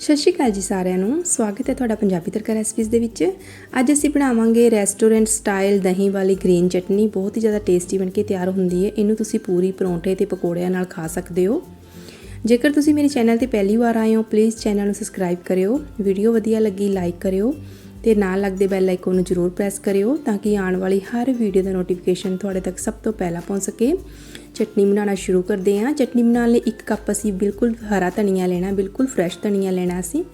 ਸਤਿ ਸ਼੍ਰੀ ਅਕਾਲ ਜੀ ਸਾਰਿਆਂ ਨੂੰ। ਸਵਾਗਤ ਹੈ ਤੁਹਾਡਾ ਪੰਜਾਬੀ ਤੜਕਾ ਰੈਸਪੀਜ਼ ਦੇ ਵਿੱਚ। ਅੱਜ ਅਸੀਂ ਬਣਾਵਾਂਗੇ ਰੈਸਟੋਰੈਂਟ ਸਟਾਈਲ ਦਹੀਂ ਵਾਲੀ ਗ੍ਰੀਨ ਚਟਨੀ। ਬਹੁਤ ਹੀ ਜ਼ਿਆਦਾ ਟੇਸਟੀ ਬਣ ਕੇ ਤਿਆਰ ਹੁੰਦੀ ਹੈ। ਇਹਨੂੰ ਤੁਸੀਂ ਪੂਰੀ ਪਰੌਂਠੇ ਤੇ ਪਕੌੜਿਆਂ ਨਾਲ ਖਾ ਸਕਦੇ ਹੋ। ਜੇਕਰ ਤੁਸੀਂ ਮੇਰੇ ਚੈਨਲ ਤੇ ਪਹਿਲੀ ਵਾਰ ਆਏ ਹੋ ਪਲੀਜ਼ ਚੈਨਲ ਨੂੰ ਸਬਸਕ੍ਰਾਈਬ ਕਰਿਓ। ਵੀਡੀਓ ਵਧੀਆ ਲੱਗੀ ਲਾਈਕ ਕਰਿਓ। ਤੇ ਨਾਲ ਲੱਗਦੇ ਬੈਲ ਆਈਕਨ ਨੂੰ ਜ਼ਰੂਰ ਪ੍ਰੈਸ ਕਰਿਓ, ਤਾਂ ਕਿ ਆਉਣ ਵਾਲੀ ਹਰ ਵੀਡੀਓ ਦਾ ਨੋਟੀਫਿਕੇਸ਼ਨ ਤੁਹਾਡੇ ਤੱਕ ਸਭ ਤੋਂ ਪਹਿਲਾਂ ਪਹੁੰਚ ਸਕੇ। ਚਟਨੀ ਬਣਾਉਣਾ ਸ਼ੁਰੂ ਕਰਦੇ ਹਾਂ। ਚਟਨੀ ਬਣਾਉਣ ਲਈ ਇੱਕ ਕੱਪ ਅਸੀਂ ਬਿਲਕੁਲ ਹਰਾ ਧਨੀਆ ਲੈਣਾ, ਬਿਲਕੁਲ ਫਰੈਸ਼ ਧਨੀਆ ਲੈਣਾ ਅਸੀਂ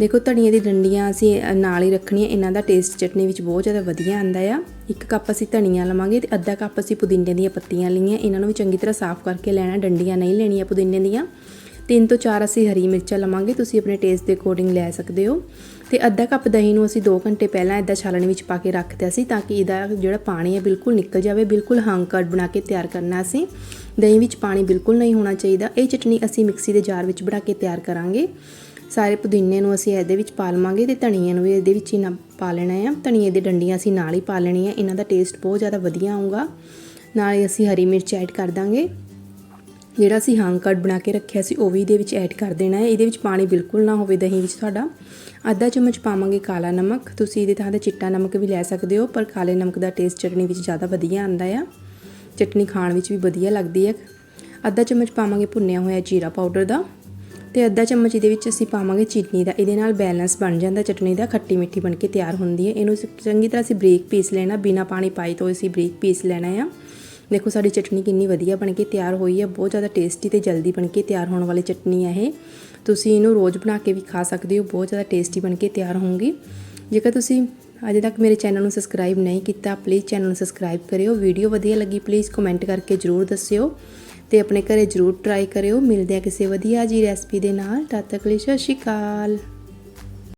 ਦੇਖੋ ਧਨੀਏ ਦੀ ਡੰਡੀਆਂ ਅਸੀਂ ਨਾਲ ਹੀ ਰੱਖਣੀਆਂ, ਇਹਨਾਂ ਦਾ ਟੇਸਟ ਚਟਨੀ ਵਿੱਚ ਬਹੁਤ ਜ਼ਿਆਦਾ ਵਧੀਆ ਆਂਦਾ ਆ। ਇੱਕ ਕੱਪ ਅਸੀਂ ਧਨੀਆ ਲਵਾਂਗੇ ਤੇ ਅੱਧਾ ਕੱਪ ਅਸੀਂ ਪੁਦੀਨੇ ਦੀਆਂ ਪੱਤੀਆਂ ਲਈਆਂ। ਇਹਨਾਂ ਨੂੰ ਵੀ ਚੰਗੀ ਤਰ੍ਹਾਂ ਸਾਫ਼ ਕਰਕੇ ਲੈਣਾ, ਡੰਡੀਆਂ ਨਹੀਂ ਲੈਣੀਆਂ ਪੁਦੀਨੇ ਦੀਆਂ। ਤਿੰਨ ਤੋਂ ਚਾਰ ਅਸੀਂ ਹਰੀ ਮਿਰਚਾਂ ਲਵਾਂਗੇ, ਤੁਸੀਂ ਆਪਣੇ ਟੇਸਟ ਦੇ ਅਕੋਰਡਿੰਗ ਲੈ ਸਕਦੇ ਹੋ। ਤੇ ਅੱਧਾ ਕੱਪ ਦਹੀਂ ਨੂੰ ਅਸੀਂ 2 ਘੰਟੇ ਪਹਿਲਾਂ ਇਦਾਂ ਛਾਲਣ ਵਿੱਚ ਪਾ ਕੇ ਰੱਖ ਦਿੱਤਾ ਸੀ ਤਾਂ ਕਿ ਇਹਦਾ ਜਿਹੜਾ ਪਾਣੀ ਹੈ ਬਿਲਕੁਲ ਨਿਕਲ ਜਾਵੇ, ਬਿਲਕੁਲ ਹੰਕੜ ਬਣਾ ਕੇ ਤਿਆਰ ਕਰਨਾ ਅਸੀਂ ਦਹੀਂ ਵਿੱਚ ਪਾਣੀ ਬਿਲਕੁਲ ਨਹੀਂ ਹੋਣਾ ਚਾਹੀਦਾ। ਇਹ ਚਟਨੀ ਅਸੀਂ ਮਿਕਸੀ ਦੇ ਜਾਰ ਵਿੱਚ ਬਣਾ ਕੇ ਤਿਆਰ ਕਰਾਂਗੇ। ਸਾਰੇ ਪੁਦੀਨੇ ਨੂੰ ਅਸੀਂ ਇਹਦੇ ਵਿੱਚ ਪਾ ਲਵਾਂਗੇ ਤੇ ਧਨੀਏ ਨੂੰ ਵੀ ਇਹਦੇ ਵਿੱਚ ਹੀ ਨਾ ਪਾ ਲੈਣਾ ਹੈ। ਧਨੀਏ ਦੇ ਡੰਡੀਆਂ ਅਸੀਂ ਨਾਲ ਹੀ ਪਾ ਲੈਣੀਆਂ, ਇਹਨਾਂ ਦਾ ਟੇਸਟ ਬਹੁਤ ਜ਼ਿਆਦਾ ਵਧੀਆ ਆਊਗਾ। ਨਾਲ ਹੀ ਅਸੀਂ ਹਰੀ ਮਿਰਚ ਐਡ ਕਰ ਦਾਂਗੇ। ਜਿਹੜਾ ਅਸੀਂ ਹਾਂਗ ਕੱਟ ਬਣਾ ਕੇ ਰੱਖਿਆ ਸੀ, ਉਹ ਵੀ ਇਹਦੇ ਵਿੱਚ ਐਡ ਕਰ ਦੇਣਾ ਹੈ। ਇਹਦੇ ਵਿੱਚ ਪਾਣੀ ਬਿਲਕੁਲ ਨਾ ਹੋਵੇ ਦਹੀਂ ਵਿੱਚ ਤੁਹਾਡਾ। ਅੱਧਾ ਚਮਚ ਪਾਵਾਂਗੇ ਕਾਲਾ ਨਮਕ। ਤੁਸੀਂ ਇਹਦੇ ਥਾਂ ਤੇ ਚਿੱਟਾ ਨਮਕ ਵੀ ਲੈ ਸਕਦੇ ਹੋ, ਪਰ ਕਾਲੇ ਨਮਕ ਦਾ ਟੇਸਟ ਚਟਨੀ ਵਿੱਚ ਜ਼ਿਆਦਾ ਵਧੀਆ ਆਉਂਦਾ ਆ। ਚਟਨੀ ਖਾਣ ਵਿੱਚ ਵੀ ਵਧੀਆ ਲੱਗਦੀ ਹੈ। ਅੱਧਾ ਚਮਚ ਪਾਵਾਂਗੇ ਭੁੰਨਿਆ ਹੋਇਆ ਜੀਰਾ ਪਾਊਡਰ ਦਾ। ਤੇ ਅੱਧਾ ਚਮਚ ਇਹਦੇ ਵਿੱਚ ਅਸੀਂ ਪਾਵਾਂਗੇ ਚੀਨੀ ਦਾ। ਇਹਦੇ ਨਾਲ ਬੈਲੈਂਸ ਬਣ ਜਾਂਦਾ ਚਟਨੀ ਦਾ। ਖੱਟੀ ਮਿੱਠੀ ਬਣ ਕੇ ਤਿਆਰ ਹੁੰਦੀ ਹੈ। ਇਹਨੂੰ ਚੰਗੀ ਤਰ੍ਹਾਂ ਅਸੀਂ ਬਰੀਕ ਪੀਸ ਲੈਣਾ। ਬਿਨਾ ਪਾਣੀ ਪਾਈ ਤੋਂ ਅਸੀਂ ਬਰੀਕ ਪੀਸ ਲੈਣਾ ਆ। ਦੇਖੋ, ਸਾਡੀ ਚਟਨੀ ਕਿੰਨੀ ਵਧੀਆ ਬਣ ਕੇ ਤਿਆਰ ਹੋਈ ਹੈ ਬਹੁਤ ਜ਼ਿਆਦਾ ਟੇਸਟੀ ਤੇ ਜਲਦੀ ਬਣ ਕੇ ਤਿਆਰ ਹੋਣ ਵਾਲੀ ਚਟਨੀ ਹੈ ਇਹ। ਤੁਸੀਂ ਇਹਨੂੰ ਰੋਜ਼ ਬਣਾ ਕੇ ਵੀ ਖਾ ਸਕਦੇ ਹੋ, ਬਹੁਤ ਜ਼ਿਆਦਾ ਟੇਸਟੀ ਬਣ ਕੇ ਤਿਆਰ ਹੋਊਗੀ। ਜੇਕਰ ਤੁਸੀਂ ਅਜੇ ਤੱਕ ਮੇਰੇ ਚੈਨਲ ਨੂੰ ਸਬਸਕ੍ਰਾਈਬ ਨਹੀਂ ਕੀਤਾ ਪਲੀਜ਼ ਚੈਨਲ ਨੂੰ ਸਬਸਕ੍ਰਾਈਬ ਕਰਿਓ। ਵੀਡੀਓ ਵਧੀਆ ਲੱਗੀ ਪਲੀਜ਼ ਕਮੈਂਟ ਕਰਕੇ ਜਰੂਰ ਦੱਸਿਓ ਤੇ ਆਪਣੇ ਘਰੇ ਜਰੂਰ ਟਰਾਈ ਕਰਿਓ। ਮਿਲਦੇ ਆ ਕਿਸੇ ਵਧੀਆ ਜੀ ਰੈਸਪੀ ਦੇ ਨਾਲ। ਤਦ ਤੱਕ ਲਈ ਸਤਿ ਸ਼੍ਰੀ ਅਕਾਲ।